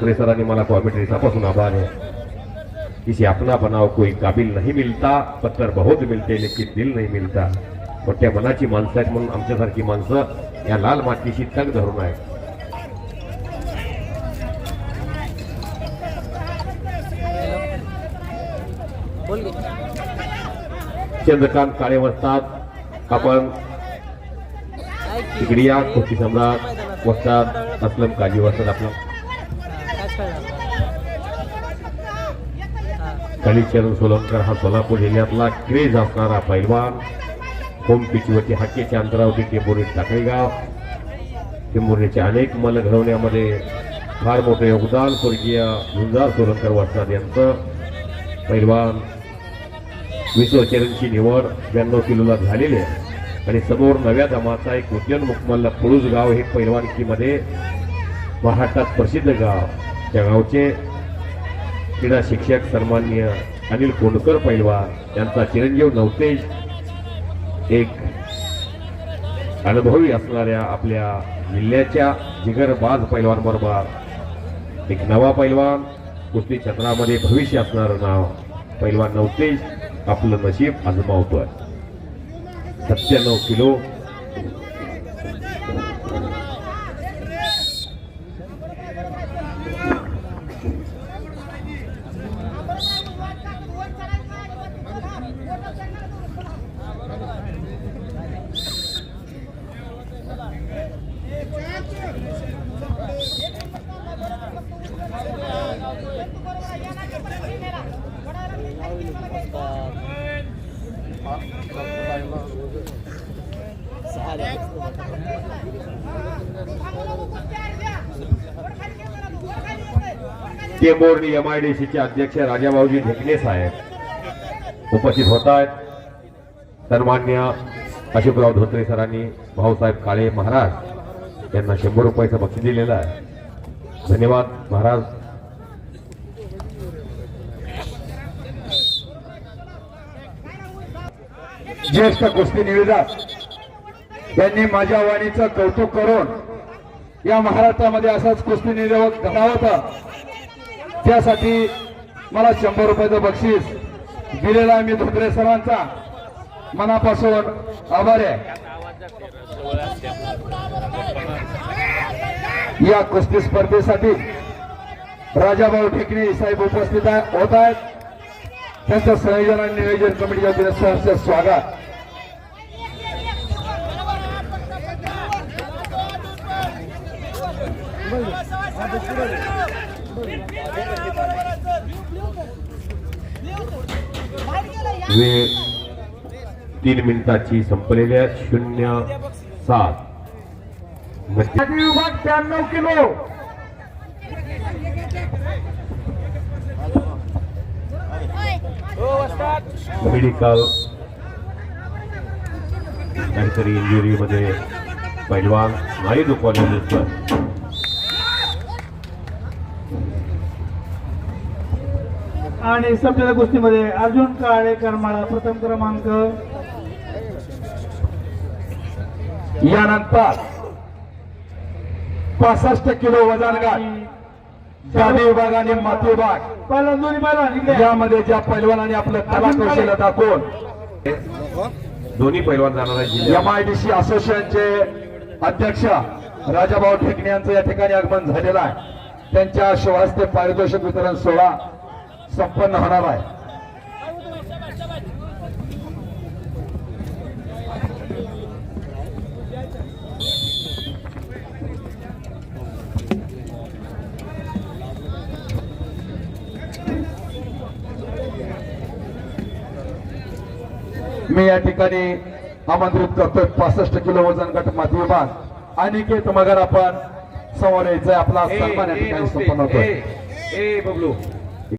धोत्रे आणि मला कॉमेंट्री पासून आभार है किसी अपना बनाव कोई काबिल नहीं मिलता पत्थर बहुत मिलते लेकिन दिल नहीं मिलता मोठ्या मनाची माणसं आहेत म्हणून आमच्यासारखी माणसं या लाल मातीशी तग धरून आहेत. चंद्रकांत काळे वस्तात आपण तिकडिया कुस्ती सम्राट वस्तात असलम काजी वस्तात आपलं. कालीचरण सोलंकर हा सोलापूर जिल्ह्यातला क्रेज असणारा पैलवान. होम पिचवरती हक्कीच्या अंतरावरती टेंभुर्णी टाकळीगाव टेंभुर्णीचे अनेक मल घडवण्यामध्ये फार मोठे योगदान. स्वर्गीय झुंजार सोलंकर वाटणार यांचं. पैलवान विश्वचरणची निवड ब्याण्णव किलोला झालेली आहे. आणि समोर नव्या दमाचा एक उद्यन मुकमल्ला पुळूस गाव हे पैलवानकीमध्ये. महाराष्ट्रात प्रसिद्ध गाव. त्या गावचे क्रीडा शिक्षक सन्मान्य अनिल कोंडकर पैलवान यांचा चिरंजीव नवतेज एक अनुभवी असणाऱ्या आपल्या जिल्ह्याच्या जिगरबाज पैलवानबरोबर एक नवा पैलवान कुस्ती क्षेत्रामध्ये भविष्य असणारं नाव पैलवान नवतेज आपलं नशीब आजमावतोय. सत्त्याण्णव kilo Tembhurni M I D सीचे अध्यक्ष राजाभाऊजी ढेकणे साहेब उपस्थित होत आहेत सन्मान्य अशोकराव धोत्रे सरांनी भाऊसाहेब काळे महाराज यांना शंभर रुपयाचं बक्षीस दिलेलं आहे. धन्यवाद महाराज. ज्येष्ठ कुस्ती निवेदक यांनी माझ्या वाणीचं कौतुक करून या महाराष्ट्रामध्ये असाच कुस्ती निवेदक घडावा होता. त्यासाठी मला शंभर रुपयाचं बक्षीस. दिलेला आहे मी धोत्रे सरांचा. मनापासून आभार आहे. या कुस्ती स्पर्धेसाठी राजाभाऊ ठेकणे साहेब उपस्थित होत आहेत. त्यांचं संयोजन आणि नियोजन कमिटीच्या वतीने सहर्ष स्वागत. वेळ तीन मिनिटाची संपलेली आहे शून्य सात. विभाग त्र्याण्णव किलो. मेडिकल काहीतरी इंजुरी मध्ये पैलवान नाही दुखवलेलं आणि सभ्य कुस्तीमध्ये अर्जुन काळे करमाळा प्रथम क्रमांक. यानंतर पासष्ट किलो वजन गाठ जादी विभाग आणि माती विभाग पहिला दोन्ही पहिला इकडे. यामध्ये ज्या पैलवानाने आपलं कला कौशल्य दाखवून दोन्ही पैलवान जाणार आहे एम आय डी सी असोसिएशनचे अध्यक्ष राजाभाऊ ठेकणे यांचं या ठिकाणी आगमन झालेलं आहे. त्यांच्या शुभास्ते पारितोषिक वितरण सोहळा संपन्न होणार आहे. मी या ठिकाणी आमंत्रित करतोय पासष्ट किलो वजन गट माती विभाग. अनिकेत मगर आपण समोर यायचंय. आपला सन्मान या ठिकाणी. संपन्न होतोय. ए, ए, बबलू.